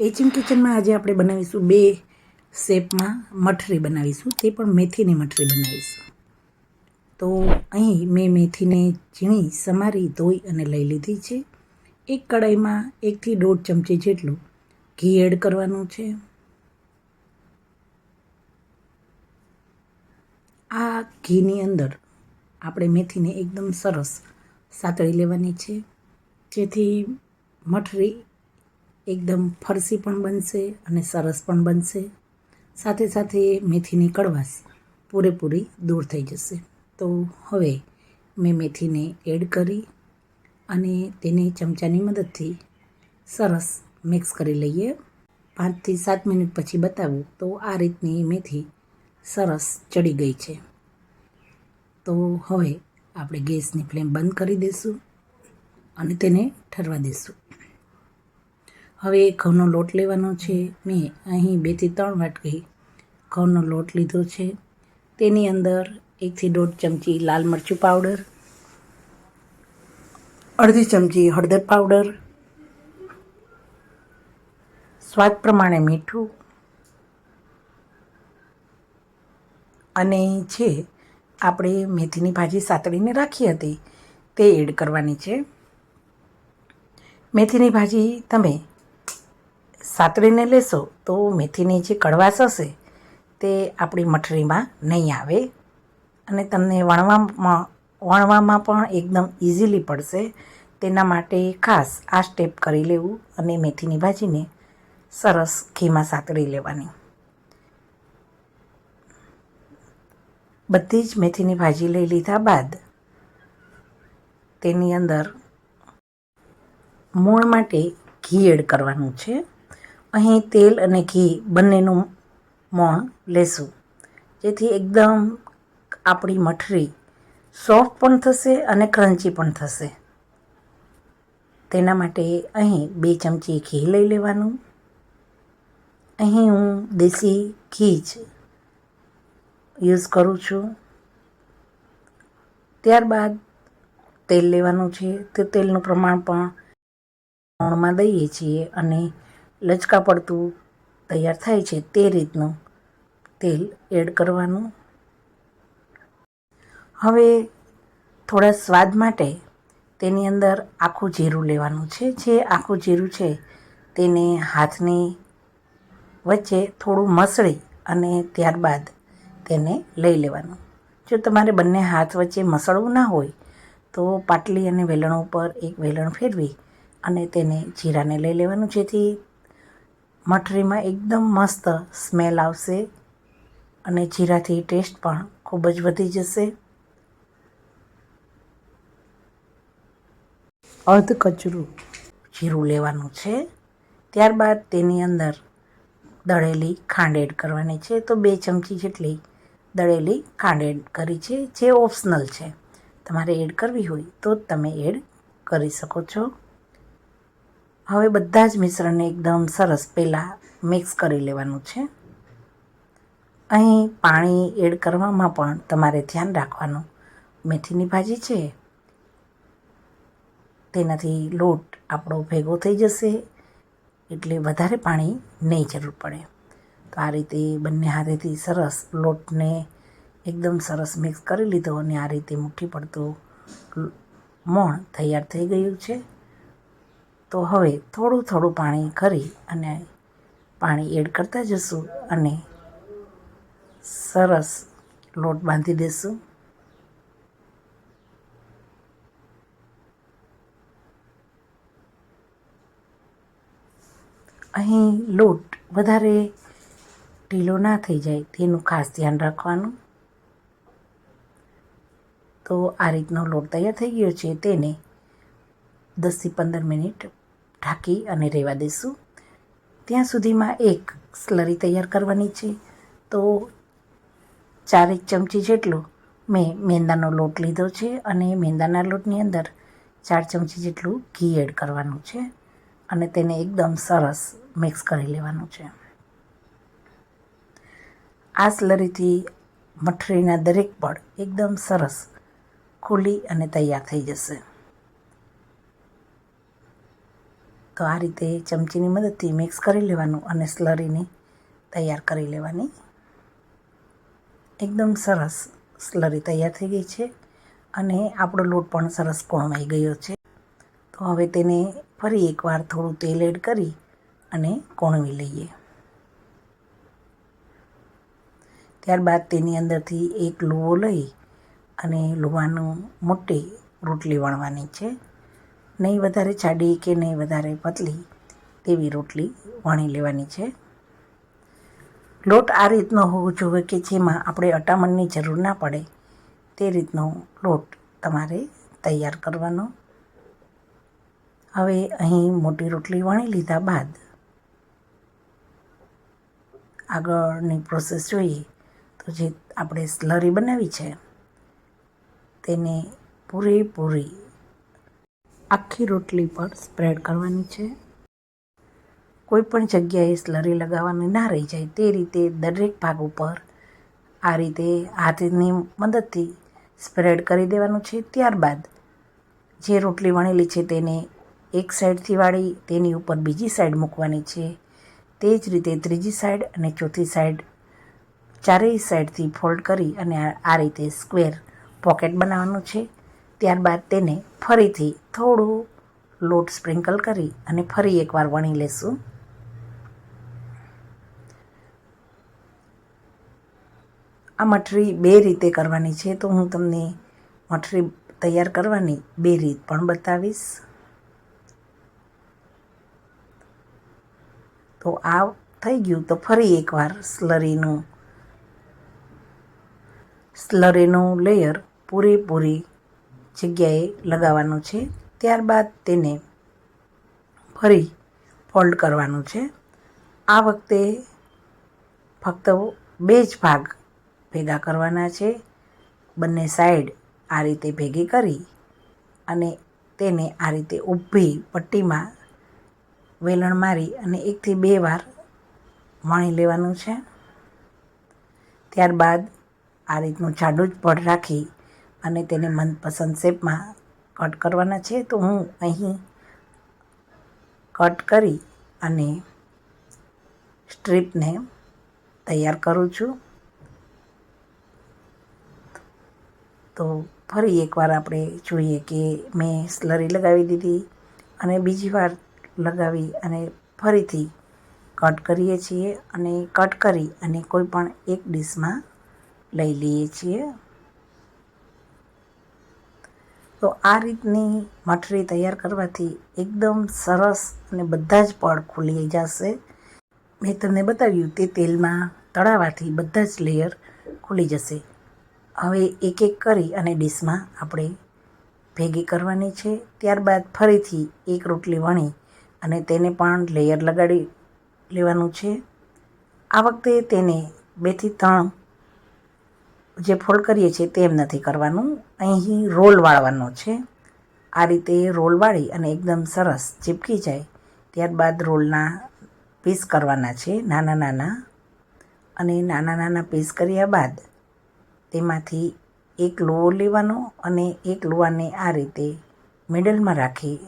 HM કિચનમાં આજે આપણે બનાવીશું બે શેપમાં મઠરી બનાવીશું. તે પણ મેથીની મઠરી બનાવીશું. તો અહીં મેં મેથીને ઝીણી સમારી, ધોઈ અને લઈ લીધી છે. એક કડાઈમાં એકથી દોઢ ચમચી જેટલું ઘી એડ કરવાનું છે. આ ઘીની અંદર આપણે મેથીને એકદમ સરસ સાતળી લેવાની છે. જેથી મઠરી એકદમ ફરસી પણ બનશે અને સરસ પણ બનશે. સાથે સાથે મેથીની કડવાશ પૂરેપૂરી દૂર થઈ જશે. તો હવે મેં મેથીને એડ કરી અને તેને ચમચાની મદદથી સરસ મિક્સ કરી લઈએ. પાંચથી સાત મિનિટ પછી બતાવું તો આ રીતની મેથી સરસ ચડી ગઈ છે. તો હવે આપણે ગેસની ફ્લેમ બંધ કરી દઈશું અને તેને ઠરવા દઈશું. હવે ઘઉંનો લોટ લેવાનો છે. મેં અહીં બેથી ત્રણ વાટકી ઘઉંનો લોટ લીધો છે. તેની અંદર એકથી દોઢ ચમચી લાલ મરચું પાવડર, અડધી ચમચી હળદર પાવડર, સ્વાદ પ્રમાણે મીઠું અને છે આપણે મેથીની ભાજી સાતળીને રાખી હતી તે એડ કરવાની છે. મેથીની ભાજી તમે સાતળીને લેશો તો મેથીની જે કડવાશ હશે તે આપણી મઠરીમાં નહીં આવે અને તમને વણવામાં વણવામાં પણ એકદમ ઇઝીલી પડશે. તેના માટે ખાસ આ સ્ટેપ કરી લેવું અને મેથીની ભાજીને સરસ ઘીમાં સાતળી લેવાની. બધી જ મેથીની ભાજી લઈ લીધા બાદ તેની અંદર મૂળ માટે ઘી એડ કરવાનું છે. અહીં તેલ અને ઘી બંનેનું મોણ લેશું. જેથી એકદમ આપણી મઠરી સોફ્ટ પણ થશે અને ક્રન્ચી પણ થશે. તેના માટે અહીં બે ચમચી ઘી લઈ લેવાનું. અહીં હું દેશી ઘી જ યુઝ કરું છું. ત્યારબાદ તેલ લેવાનું છે. તે તેલનું પ્રમાણ પણ મોણમાં દઈએ છીએ અને લચકા પડતું તૈયાર થાય છે તે રીતનું તેલ એડ કરવાનું. હવે થોડા સ્વાદ માટે તેની અંદર આખું જીરું લેવાનું છે. જે આખું જીરું છે તેને હાથની વચ્ચે થોડું મસળી અને ત્યારબાદ તેને લઈ લેવાનું. જો તમારે બંને હાથ વચ્ચે મસળવું ના હોય તો પાટલી અને વેલણ ઉપર એક વેલણ ફેરવી અને તેને જીરાને લઈ લેવાનું. જેથી મઠરીમાં એકદમ મસ્ત સ્મેલ આવશે અને જીરાથી ટેસ્ટ પણ ખૂબ જ વધી જશે. અર્ધ કચરું જીરું લેવાનું છે. ત્યારબાદ તેની અંદર દળેલી ખાંડ એડ કરવાની છે. તો બે ચમચી જેટલી દળેલી ખાંડ એડ કરી છે, જે ઓપ્શનલ છે. તમારે એડ કરવી હોય તો તમે એડ કરી શકો છો. હવે બધા જ મિશ્રણને એકદમ સરસ પહેલાં મિક્સ કરી લેવાનું છે. અહીં પાણી એડ કરવામાં પણ તમારે ધ્યાન રાખવાનું. મેથીની ભાજી છે. તેનાથી લોટ આપણો ભેગો થઈ જશે, એટલે વધારે પાણી નહીં જરૂર પડે. તો આ રીતે બંને હાથેથી સરસ લોટને એકદમ સરસ મિક્સ કરી લીધો અને આ રીતે મુઠ્ઠી પડતું મોણ તૈયાર થઈ ગયું છે. તો હવે થોડું થોડું પાણી કરી અને પાણી એડ કરતા જશું અને સરસ લોટ બાંધી દેશું. અહીં લોટ વધારે ઢીલો ના થઈ જાય તેનું ખાસ ધ્યાન રાખવાનું. તો આ રીતનો લોટ તૈયાર થઈ ગયો છે તેને દસથી પંદર મિનિટ ઢાંકી અને રહેવા દઈશું. ત્યાં સુધીમાં એક સ્લરી તૈયાર કરવાની છે. તો ચારેક ચમચી જેટલો મેં મેંદાનો લોટ લીધો છે અને મેંદાના લોટની અંદર ચાર ચમચી જેટલું ઘી એડ કરવાનું છે અને તેને એકદમ સરસ મિક્સ કરી લેવાનું છે. આ સ્લરીથી મઠરીના દરેક પડ એકદમ સરસ ખુલી અને તૈયાર થઈ જશે. તો આ રીતે ચમચીની મદદથી મિક્સ કરી લેવાનું અને સ્લરીને તૈયાર કરી લેવાની. એકદમ સરસ સ્લરી તૈયાર થઈ ગઈ છે અને આપણો લોટ પણ સરસ કોણવાઈ ગયો છે. તો હવે તેને ફરી એકવાર થોડું તેલ એડ કરી અને કોણવી લઈએ. ત્યારબાદ તેની અંદરથી એક લુવો લઈ અને લુવાનું મોટી રોટલી વણવાની છે. નહીં વધારે જાડી કે નહીં વધારે પતલી તેવી રોટલી વણી લેવાની છે. લોટ આ રીતનો હોવો જોઈએ કે જેમાં આપણે અટામણની જરૂર ના પડે તે રીતનો લોટ તમારે તૈયાર કરવાનો. હવે અહીં મોટી રોટલી વણી લીધા બાદ આગળની પ્રોસેસ જોઈએ તો જે આપણે સ્લરી બનાવી છે તેને પૂરેપૂરી આખી રોટલી પર સ્પ્રેડ કરવાની છે. કોઈ પણ જગ્યાએ સ્લરી લગાવવાની ના રહી જાય. તે રીતે દરેક ભાગ ઉપર આ રીતે હાથની મદદથી સ્પ્રેડ કરી દેવાનું છે. ત્યારબાદ જે રોટલી વણેલી છે તેને એક સાઈડથી વાળી, તેની ઉપર બીજી સાઈડ મૂકવાની છે. તે જ રીતે ત્રીજી સાઈડ અને ચોથી સાઈડ ચારેય સાઈડથી ફોલ્ડ કરી અને આ રીતે સ્ક્વેર પોકેટ બનાવવાનું છે. ત્યારબાદ તેને ફરીથી થોડું લોટ સ્પ્રિંકલ કરી અને ફરી એકવાર વણી લેશું. આ મઠરી બે રીતે કરવાની છે, તો હું તમને મઠરી તૈયાર કરવાની બે રીત પણ બતાવીશ. તો આ થઈ ગયું, તો ફરી એકવાર સ્લરીનું સ્લરીનું લેયર પૂરેપૂરી જગ્યાએ લગાવવાનું છે. ત્યારબાદ તેને ફરી ફોલ્ડ કરવાનું છે. આ વખતે ફક્ત બે જ ભાગ ભેગા કરવાના છે. બંને સાઈડ આ રીતે ભેગી કરી અને તેને આ રીતે ઊભી પટ્ટીમાં વેલણ મારી અને એકથી બે વાર વણી લેવાનું છે. ત્યારબાદ આ રીતનું જાડું જ પડ રાખી અને તેને મનપસંદ શેપમાં કટ કરવાના છે, તો હું અહીં કટ કરી અને સ્ટ્રીપને તૈયાર કરું છું. તો ફરી એકવાર આપણે જોઈએ કે મેં સ્લરી લગાવી દીધી અને બીજી વાર લગાવી અને ફરીથી કટ કરીએ છીએ અને કટ કરી અને કોઈ પણ એક ડીશમાં લઈ લઈએ છીએ. તો આ રીતની મઠરી તૈયાર કરવાથી એકદમ સરસ અને બધા જ પડ ખુલી જશે. મેં તમને બતાવ્યું તે તેલમાં તળાવાથી બધા જ લેયર ખુલી જશે. હવે એક એક કરી અને ડીશમાં આપણે ભેગી કરવાની છે. ત્યારબાદ ફરીથી એક રોટલી વણી અને તેને પણ લેયર લગાડી લેવાનું છે. આ વખતે તેને બેથી ત્રણ જે ફોલ્ડ કરીએ છીએ તેમ નથી કરવાનું. અહીં રોલ વાળવાનો છે. આ રીતે રોલ વાળી અને એકદમ સરસ ચીપકી જાય. ત્યારબાદ રોલના પીસ કરવાના છે નાના નાના. અને નાના નાના પીસ કર્યા બાદ તેમાંથી એક લુવો લેવાનો અને એક લુવાને આ રીતે મિડલમાં રાખી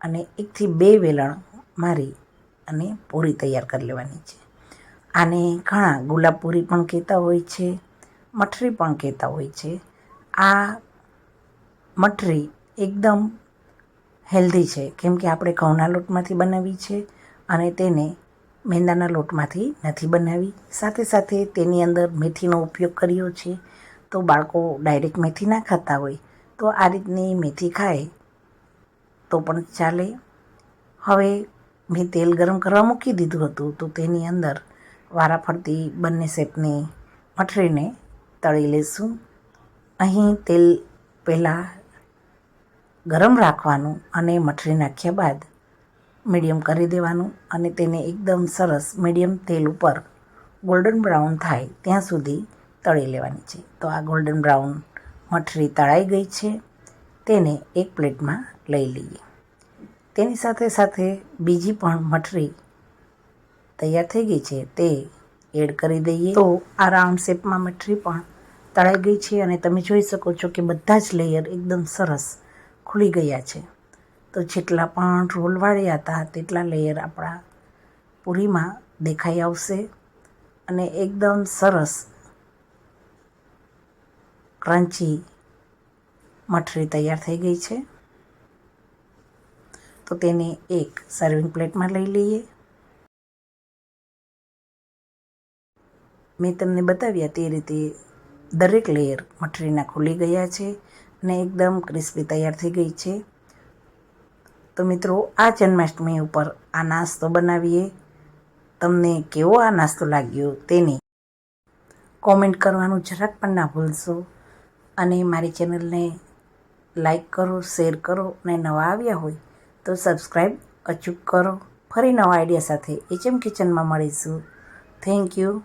અને એકથી બે વેલણ મારી અને પૂરી તૈયાર કરી લેવાની છે. આને ઘણા ગુલાબ પૂરી પણ કહેતા હોય છે. મઠરી પણ કહેતા હોય છે. આ મઠરી એકદમ હેલ્ધી છે. કેમ કે આપણે ઘઉંના લોટમાંથી બનાવી છે અને તેને મેંદાના લોટમાંથી નથી બનાવી. સાથે સાથે તેની અંદર મેથીનો ઉપયોગ કર્યો છે. તો બાળકો ડાયરેક્ટ મેથી ના ખાતા હોય તો આ રીતની મેથી ખાય તો પણ ચાલે. હવે મેં તેલ ગરમ કરવા મૂકી દીધું હતું તો તેની અંદર વારાફરતી બંને શેપની મઠરીને તળી લઈશું અહીં તેલ પહેલાં ગરમ રાખવાનું અને મઠરી નાખ્યા બાદ મીડિયમ કરી દેવાનું અને તેને એકદમ સરસ મીડિયમ તેલ ઉપર ગોલ્ડન બ્રાઉન થાય ત્યાં સુધી તળી લેવાની છે. તો આ ગોલ્ડન બ્રાઉન મઠરી તળાઈ ગઈ છે. તેને એક પ્લેટમાં લઈ લઈએ. તેની સાથે સાથે બીજી પણ મઠરી તૈયાર થઈ ગઈ છે તે એડ કરી દઈએ. તો આ રાઉન્ડ શેપમાં મઠરી પણ તળાઈ ગઈ છે અને તમે જોઈ શકો છો કે બધા જ લેયર એકદમ સરસ ખુલી ગયા છે. તો જેટલા પણ રોલ હતા, તેટલા લેયર આપણા પૂરીમાં દેખાઈ આવશે અને એકદમ સરસ ક્રન્ચી મઠરી તૈયાર થઈ ગઈ છે. તો તેને એક સર્વિંગ પ્લેટમાં લઈ લઈએ. મેં તમને બતાવ્યા તે રીતે દરેક લેયર મઠરીના ખુલી ગયા છે અને એકદમ ક્રિસ્પી તૈયાર થઈ ગઈ છે. તો મિત્રો, આ જન્માષ્ટમી ઉપર આ નાસ્તો બનાવીએ. તમને કેવો આ નાસ્તો લાગ્યો તેની કોમેન્ટ કરવાનું જરાક પણ ના ભૂલશો. અને મારી ચેનલને લાઈક કરો શેર કરો અને નવા આવ્યા હોય તો સબસ્ક્રાઈબ અચૂક કરો. ફરી નવા આઈડિયા સાથે એચએમ કિચનમાં મળીશું. Thank you